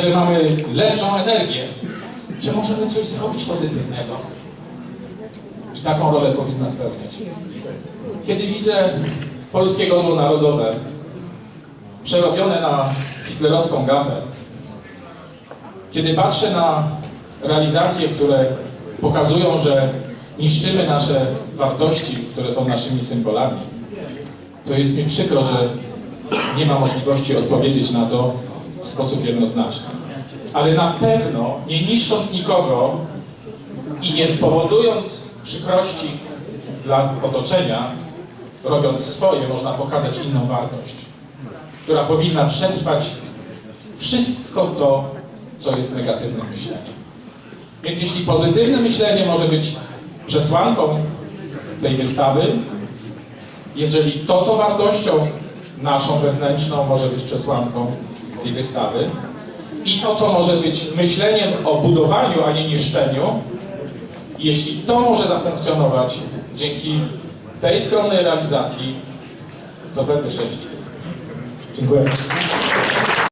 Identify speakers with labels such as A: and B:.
A: że mamy lepszą energię, że możemy coś zrobić pozytywnego. I taką rolę powinna spełniać. Kiedy widzę polskie godło narodowe przerobione na hitlerowską gapę, kiedy patrzę na realizacje, które pokazują, że niszczymy nasze wartości, które są naszymi symbolami, to jest mi przykro, że nie ma możliwości odpowiedzieć na to w sposób jednoznaczny. Ale na pewno nie niszcząc nikogo i nie powodując przykrości dla otoczenia, robiąc swoje, można pokazać inną wartość, która powinna przetrwać wszystko to, co jest negatywnym myśleniem. Więc jeśli pozytywne myślenie może być przesłanką tej wystawy, jeżeli to, co wartością naszą wewnętrzną może być przesłanką tej wystawy i to, co może być myśleniem o budowaniu, a nie niszczeniu, jeśli to może zafunkcjonować dzięki tej skromnej realizacji, to będę szczęśliwy. Dziękuję.